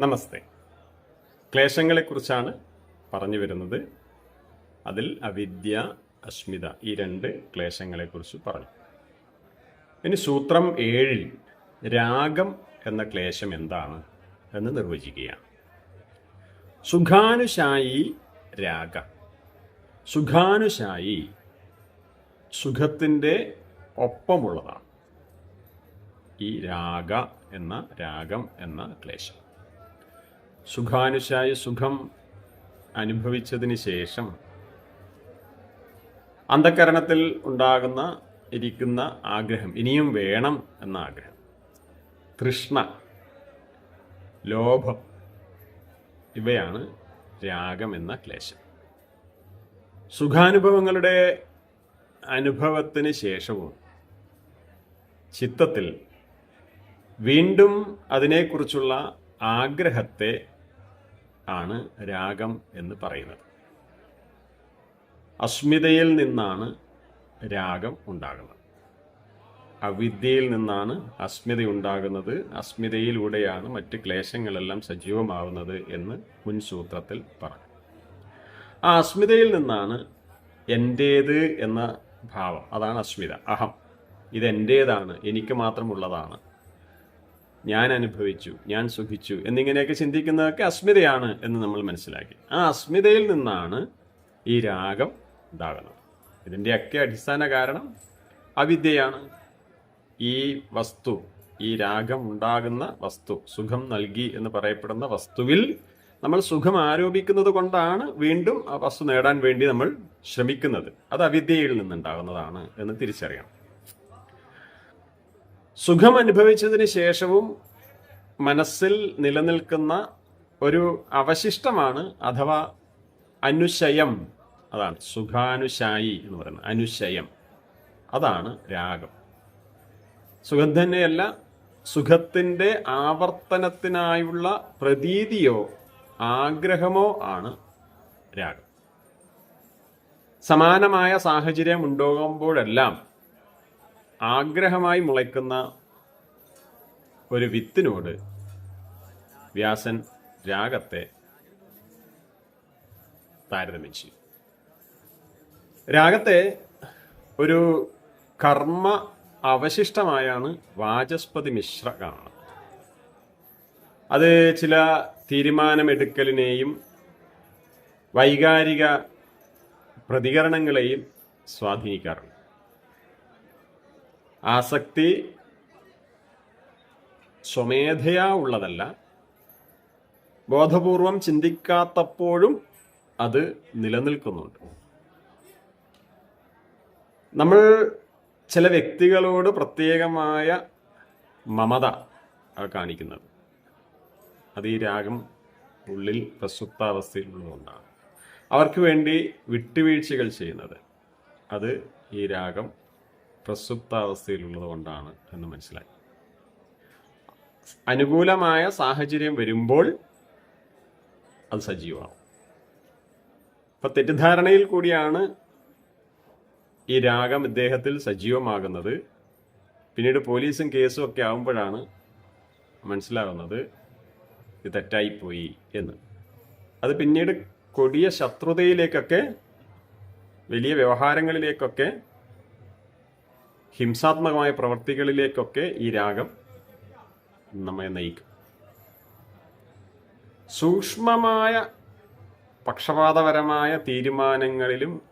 നമസ്തേ. ക്ലേശങ്ങളെക്കുറിച്ചാണ് പറഞ്ഞു വരുന്നത്. അതിൽ അവിദ്യ അസ്മിത ഈ രണ്ട് ക്ലേശങ്ങളെക്കുറിച്ച് പറഞ്ഞു. ഇനി സൂത്രം ഏഴിൽ രാഗം എന്ന ക്ലേശം എന്താണ് എന്ന് നിർവചിക്കുകയാണ്. സുഖാനുശായി രാഗ. സുഖാനുശായി സുഖത്തിന്റെ ഒപ്പമുള്ളതാണ് ഈ രാഗ എന്ന രാഗം എന്ന ക്ലേശം. സുഖാനുശായി സുഖം അനുഭവിച്ചതിന് ശേഷം അന്ധകരണത്തിൽ ഉണ്ടാകുന്ന ഇരിക്കുന്ന ആഗ്രഹം ഇനിയും വേണം എന്ന ആഗ്രഹം. തൃഷ്ണ ലോഭം ഇവയാണ് രാഗം എന്ന ക്ലേശം. സുഖാനുഭവങ്ങളുടെ അനുഭവത്തിന് ശേഷവും ചിത്തത്തിൽ വീണ്ടും അതിനെക്കുറിച്ചുള്ള ആഗ്രഹത്തെ ആണ് രാഗം എന്ന് പറയുന്നത്. അസ്മിതയിൽ നിന്നാണ് രാഗം ഉണ്ടാകുന്നത്. അവിദ്യയിൽ നിന്നാണ് അസ്മിത ഉണ്ടാകുന്നത്. അസ്മിതയിലൂടെയാണ് മറ്റ് ക്ലേശങ്ങളെല്ലാം സജീവമാവുന്നത് എന്ന് മുൻ സൂത്രത്തിൽ പറഞ്ഞു. ആ അസ്മിതയിൽ നിന്നാണ് എന്റേത് എന്ന ഭാവം. അതാണ് അസ്മിത. അഹം. ഇതെന്റേതാണ് എനിക്ക് മാത്രമുള്ളതാണ്. ഞാൻ അനുഭവിച്ചു ഞാൻ സുഖിച്ചു എന്നിങ്ങനെയൊക്കെ ചിന്തിക്കുന്നതൊക്കെ അസ്മിതയാണ് എന്ന് നമ്മൾ മനസ്സിലാക്കി. ആ അസ്മിതയിൽ നിന്നാണ് ഈ രാഗം ഉണ്ടാകുന്നത് ഇതിന്റെയൊക്കെ അടിസ്ഥാന കാരണം അവിദ്യയാണ്. ഈ വസ്തു ഈ രാഗം ഉണ്ടാകുന്ന വസ്തു സുഖം നൽകി എന്ന് പറയപ്പെടുന്ന വസ്തുവിൽ നമ്മൾ സുഖം ആരോപിക്കുന്നത് കൊണ്ടാണ് വീണ്ടും ആ വസ്തു നേടാൻ വേണ്ടി നമ്മൾ ശ്രമിക്കുന്നത്. അത് അവിദ്യയിൽ നിന്നുണ്ടാകുന്നതാണ് എന്ന് തിരിച്ചറിയണം. സുഖം അനുഭവിച്ചതിന് ശേഷവും മനസ്സിൽ നിലനിൽക്കുന്ന ഒരു അവശിഷ്ടമാണ് അഥവാ അനുശയം. അതാണ് സുഖാനുശായി എന്ന് പറയുന്നത്. അനുശയം. അതാണ് രാഗം. സുഖം തന്നെയല്ല സുഖത്തിന്റെ ആവർത്തനത്തിനായുള്ള പ്രതീതിയോ ആഗ്രഹമോ ആണ് രാഗം. സമാനമായ സാഹചര്യം ഉണ്ടാകുമ്പോഴെല്ലാം ആഗ്രഹമായി മുളയ്ക്കുന്ന ഒരു വിത്തിനോട് വ്യാസൻ രാഗത്തെ താരതമ്യം ചെയ്യും. രാഗത്തെ ഒരു കർമ്മ അവശിഷ്ടമായാണ് വാചസ്പതി മിശ്ര കാണുന്നത്. അത് ചില തീരുമാനമെടുക്കലിനെയും വൈകാരിക പ്രതികരണങ്ങളെയും സ്വാധീനിക്കാറുണ്ട്. ആസക്തി സ്വമേധയാ ഉള്ളതല്ല. ബോധപൂർവം ചിന്തിക്കാത്തപ്പോഴും അത് നിലനിൽക്കുന്നുണ്ട്. നമ്മൾ ചില വ്യക്തികളോട് പ്രത്യേകമായ മമത കാണിക്കുന്നത്. അത് ഈ രാഗം ഉള്ളിൽ പ്രസുപ്താവസ്ഥയിലുള്ളതുകൊണ്ടാണ്. അവർക്ക് വേണ്ടി വിട്ടുവീഴ്ചകൾ ചെയ്യുന്നത്. അത് ഈ രാഗം പ്രസുപ്താവസ്ഥയിലുള്ളത് കൊണ്ടാണ് എന്ന് മനസ്സിലായി. അനുകൂലമായ സാഹചര്യം വരുമ്പോൾ അത് സജീവമാവും. അപ്പൊ തെറ്റിദ്ധാരണയിൽ കൂടിയാണ് ഈ രാഗം ഇദ്ദേഹത്തിൽ സജീവമാകുന്നത്. പിന്നീട് പോലീസും കേസും ഒക്കെ ആകുമ്പോഴാണ് മനസ്സിലാകുന്നത് ഇത് തെറ്റായിപ്പോയി എന്ന്. അത് പിന്നീട് കൊടിയ ശത്രുതയിലേക്കൊക്കെ വലിയ വ്യവഹാരങ്ങളിലേക്കൊക്കെ ഹിംസാത്മകമായ പ്രവർത്തികളിലേക്കൊക്കെ ഈ രാഗം നമ്മെ നയിക്കും. സൂക്ഷ്മമായ പക്ഷപാതപരമായ തീരുമാനങ്ങളിലും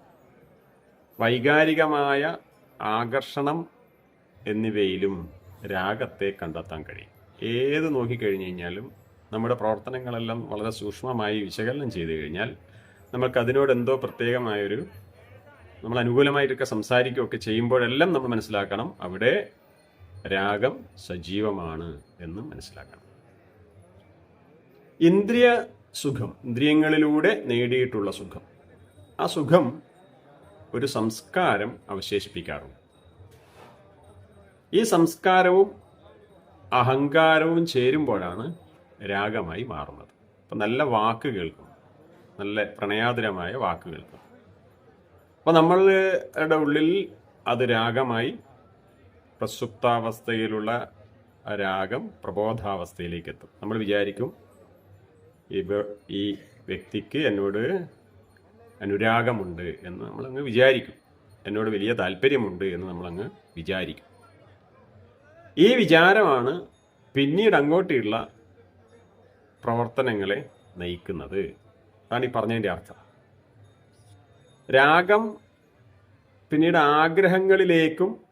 വൈകാരികമായ ആകർഷണം എന്നിവയിലും രാഗത്തെ കണ്ടെത്താൻ കഴിയും. ഏത് നോക്കിക്കഴിഞ്ഞു കഴിഞ്ഞാലും നമ്മുടെ പ്രവർത്തനങ്ങളെല്ലാം വളരെ സൂക്ഷ്മമായി വിശകലനം ചെയ്തു കഴിഞ്ഞാൽ നമുക്ക് അതിനോട് എന്തോ പ്രത്യേകമായൊരു നമ്മൾ അനുകൂലമായിട്ടൊക്കെ സംസാരിക്കുകയൊക്കെ ചെയ്യുമ്പോഴെല്ലാം നമ്മൾ മനസ്സിലാക്കണം അവിടെ രാഗം സജീവമാണ് എന്ന് മനസ്സിലാക്കണം. ഇന്ദ്രിയ സുഖം ഇന്ദ്രിയങ്ങളിലൂടെ നേടിയിട്ടുള്ള സുഖം. ആ സുഖം ഒരു സംസ്കാരം അവശേഷിപ്പിക്കാറുണ്ട്. ഈ സംസ്കാരവും അഹങ്കാരവും ചേരുമ്പോഴാണ് രാഗമായി മാറുന്നത്. അപ്പം നല്ല വാക്ക് കേൾക്കും നല്ല പ്രണയാതുരമായ വാക്ക് കേൾക്കും. അപ്പം നമ്മളുടെ ഉള്ളിൽ അത് രാഗമായി പ്രസുപ്താവസ്ഥയിലുള്ള രാഗം പ്രബോധാവസ്ഥയിലേക്ക് എത്തും നമ്മൾ വിചാരിക്കും ഇവ ഈ വ്യക്തിക്ക് എന്നോട് അനുരാഗമുണ്ട് എന്ന് നമ്മളങ്ങ് വിചാരിക്കും. എന്നോട് വലിയ താല്പര്യമുണ്ട് എന്ന് നമ്മളങ്ങ് വിചാരിക്കും. ഈ വിചാരമാണ് പിന്നീട് അങ്ങോട്ടുള്ള പ്രവർത്തനങ്ങളെ നയിക്കുന്നത്. അതാണ് ഈ പറഞ്ഞതിന്റെ അർത്ഥം. രാഗം പിന്നീട് ആഗ്രഹങ്ങളിലേക്കും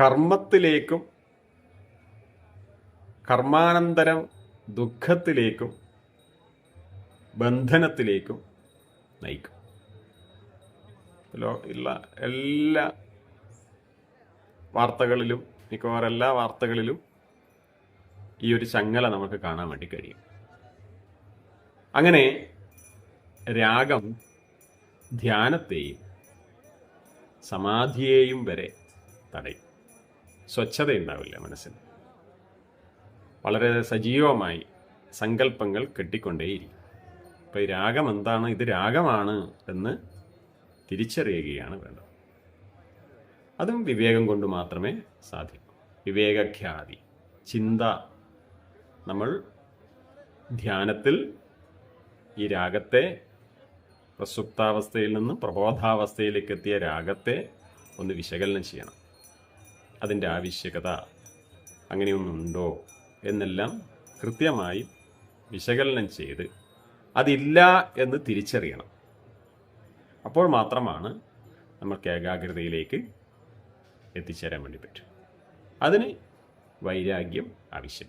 കർമ്മത്തിലേക്കും കർമാനന്തരം ദുഃഖത്തിലേക്കും ബന്ധനത്തിലേക്കും നയിക്കും. ഉള്ള എല്ലാ വാർത്തകളിലും മിക്കവാറും എല്ലാ വാർത്തകളിലും ഈ ഒരു ചങ്ങല നമുക്ക് കാണാൻ വേണ്ടി കഴിയും. അങ്ങനെ രാഗം ധ്യാനത്തെയും സമാധിയെയും വരെ തടയും. സ്വച്ഛതയുണ്ടാവില്ല മനസ്സിന് വളരെ സജീവമായി സങ്കല്പങ്ങൾ കെട്ടിക്കൊണ്ടേയിരിക്കും. അപ്പോൾ ഈ രാഗം എന്താണ്? ഇത് രാഗമാണ് എന്ന് തിരിച്ചറിയുകയാണ് വേണ്ടത്. അതും വിവേകം കൊണ്ട് മാത്രമേ സാധിക്കൂ. വിവേകഖ്യാതി ചിന്ത. നമ്മൾ ധ്യാനത്തിൽ ഈ രാഗത്തെ പ്രസുപ്താവസ്ഥയിൽ നിന്ന് പ്രബോധാവസ്ഥയിലേക്ക് എത്തിയ രാഗത്തെ ഒന്ന് വിശകലനം ചെയ്യണം. അതിന്റെ ആവശ്യകത അങ്ങനെയൊന്നുണ്ടോ എന്നെല്ലാം കൃത്യമായി വിശകലനം ചെയ്ത് അതില്ല എന്ന് തിരിച്ചറിയണം. അപ്പോൾ മാത്രമാണ് നമ്മൾക്ക് ഏകാഗ്രതയിലേക്ക് എത്തിച്ചേരാൻ വേണ്ടി പറ്റും. അതിന് വൈരാഗ്യം ആവശ്യം.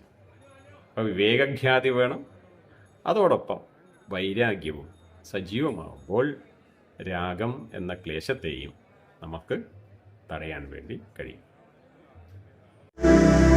അപ്പോൾ വിവേകഖ്യാതി വേണം. അതോടൊപ്പം വൈരാഗ്യവും സജീവമാവുമ്പോൾ രാഗം എന്ന ക്ലേശത്തെയും നമുക്ക് തടയാൻ വേണ്ടി കഴിയും. Música